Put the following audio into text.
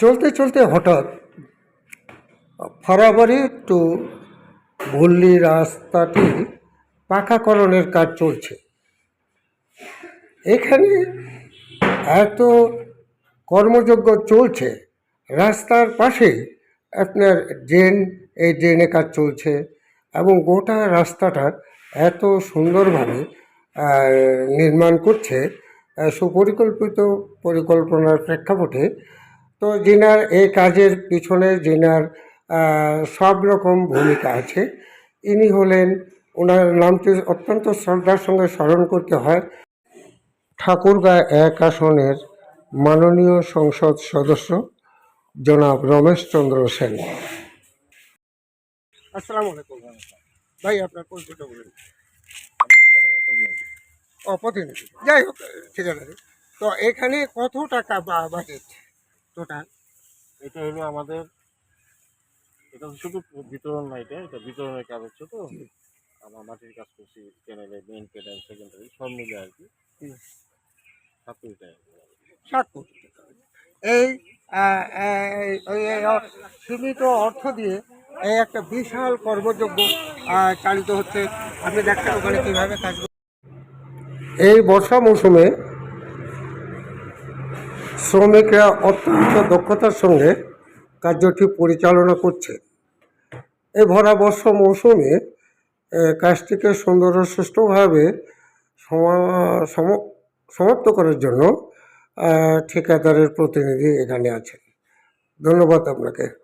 চলতে চলতে হঠাৎ ফারাবাড়ি টু ভল্লি রাস্তাটি পাকাকরণের কাজ চলছে। এখানে এত কর্মযজ্ঞ চলছে, রাস্তার পাশে আপনার ড্রেন, এই ড্রেনে কাজ চলছে এবং গোটা রাস্তাটা এত সুন্দরভাবে নির্মাণ করছে সুপরিকল্পিত পরিকল্পনার প্রেক্ষাপটে তো যিনার এই কাজের পিছনে আহ, সব রকম ভূমিকা আছে। ইনি হলেন ওনার নামটি অত্যন্ত শ্রদ্ধার সঙ্গে স্মরণ করতে হয়। ঠাকুরগাঁ এক আসনের মাননীয় সংসদ সদস্য জনাব রমেশ চন্দ্র সেন। আসসালামু ভাই। আপনার পরিচয়টা বলুন যাই হোক ঠিক আছে তো এখানে কত টাকা বাজেট টোটাল এটা হলো আমাদের এটা শুধু বিতরণ না এটা এটা বিতরণের কাজ হচ্ছে তো। আমার মাটির কাজ করছি চ্যানেলে মেইন প্যানেল সেকেন্ডারি সব মিলে আর কি। সাত কোটি টাকা। সাত কোটি এই সীমিত অর্থ দিয়ে এই একটা বিশাল কর্মযজ্ঞ আহ, চালিত হচ্ছে। আপনি দেখছেন ওখানে কীভাবে কাজ এই বর্ষা মৌসুমে শ্রমিকরা অত্যন্ত দক্ষতার সঙ্গে কার্যটি পরিচালনা করছে। এই ভরা বর্ষ মৌসুমে কাজটিকে সুন্দর ও সুষ্ঠুভাবে সমা- সম- সমাপ্ত করার জন্য ঠিকাদারের প্রতিনিধি এখানে আছে ধন্যবাদ আপনাকে।